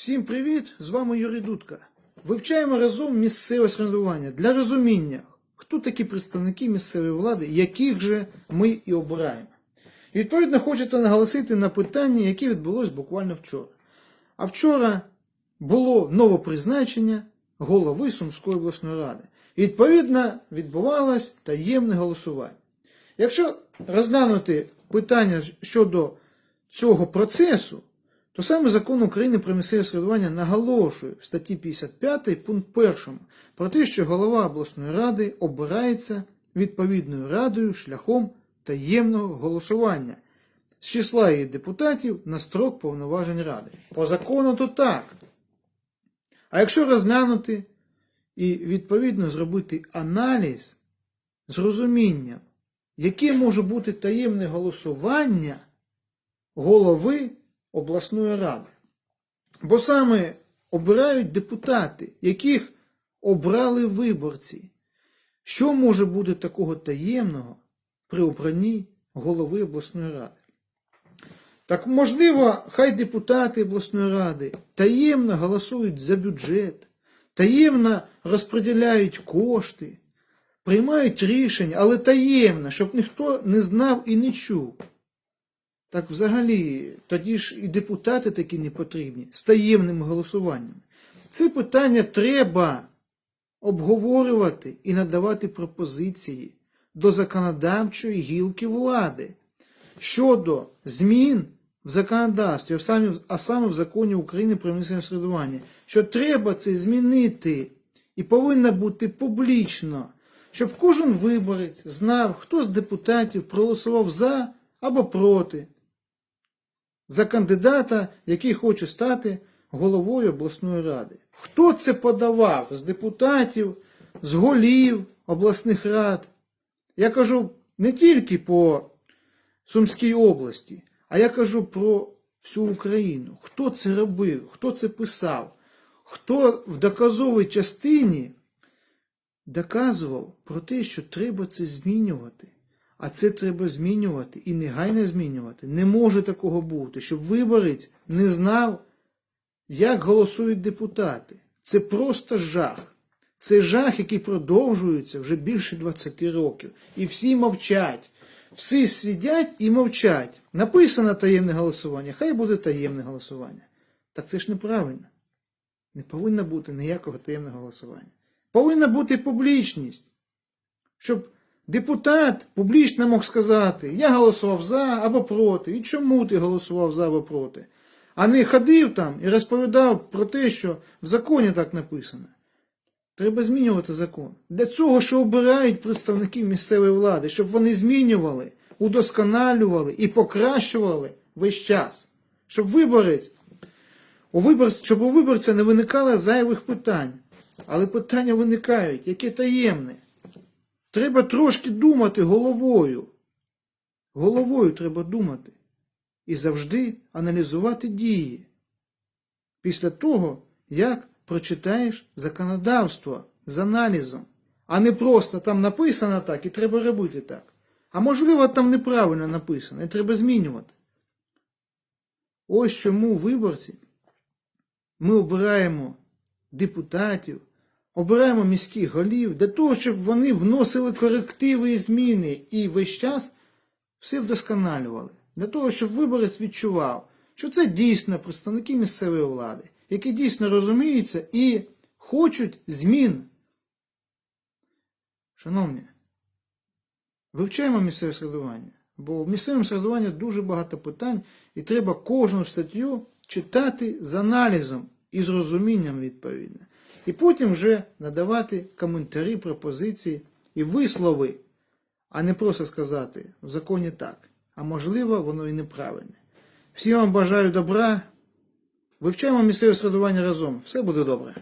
Всім привіт! З вами Юрій Дудка. Вивчаємо разом місцеве самоврядування для розуміння, хто такі представники місцевої влади, яких же ми і обираємо. І відповідно хочеться наголосити на питанні, яке відбулось буквально вчора. А вчора було новопризначення голови Сумської обласної ради. І відповідно відбувалось таємне голосування. Якщо розглянути питання щодо цього процесу, то саме закон України про місцеве самоврядування наголошує в статті 55 пункт 1 про те, що голова обласної ради обирається відповідною радою шляхом таємного голосування з числа її депутатів на строк повноважень ради. По закону то так. А якщо розглянути і відповідно зробити аналіз з розумінням, яке може бути таємне голосування голови обласної ради. Бо саме обирають депутати, яких обрали виборці. Що може бути такого таємного при обранні голови обласної ради? Так можливо, хай депутати обласної ради таємно голосують за бюджет, таємно розподіляють кошти, приймають рішення, але таємно, щоб ніхто не знав і не чув. Так взагалі, тоді ж і депутати такі не потрібні з таємними голосуваннями. Це питання треба обговорювати і надавати пропозиції до законодавчої гілки влади щодо змін в законодавстві, а саме- в законі України про місцеве самоврядування, що треба це змінити і повинно бути публічно, щоб кожен виборець знав, хто з депутатів проголосував за або проти за кандидата, який хоче стати головою обласної ради. Хто це подавав з депутатів, з голів обласних рад? Я кажу не тільки по Сумській області, а я кажу про всю Україну. Хто це робив, хто це писав, хто в доказовій частині доказував про те, що треба це змінювати. А це треба змінювати і негайно змінювати. Не може такого бути, щоб виборець не знав, як голосують депутати. Це просто жах. Це жах, який продовжується вже більше 20 років. І всі мовчать. Всі сидять і мовчать. Написано таємне голосування, хай буде таємне голосування. Так це ж неправильно. Не повинно бути ніякого таємного голосування. Повинна бути публічність. Щоб депутат публічно мог сказати, я голосував за або проти, і чому ти голосував за або проти. А не ходив там і розповідав про те, що в законі так написано. Треба змінювати закон. Для цього, що обирають представників місцевої влади, щоб вони змінювали, удосконалювали і покращували весь час. Щоб виборець, у вибор... щоб у виборця не виникало зайвих питань. Але питання виникають, яке таємне. Треба трошки думати головою. Головою треба думати. І завжди аналізувати дії. Після того, як прочитаєш законодавство з аналізом, а не просто там написано так і треба робити так. А можливо, там неправильно написано і треба змінювати. Ось чому виборці ми обираємо депутатів, обираємо міських голів для того, щоб вони вносили корективи і зміни і весь час все вдосконалювали. Для того, щоб виборець відчував, що це дійсно представники місцевої влади, які дійсно розуміються і хочуть змін. Шановні, вивчаємо місцеве середування, бо в місцевому середуванні дуже багато питань, і треба кожну статтю читати з аналізом і з розумінням відповідно. І потім вже надавати коментарі, пропозиції і вислови, а не просто сказати в законі так. А можливо, воно і неправильне. Всім вам бажаю добра. Вивчаємо місцеве середування разом. Все буде добре.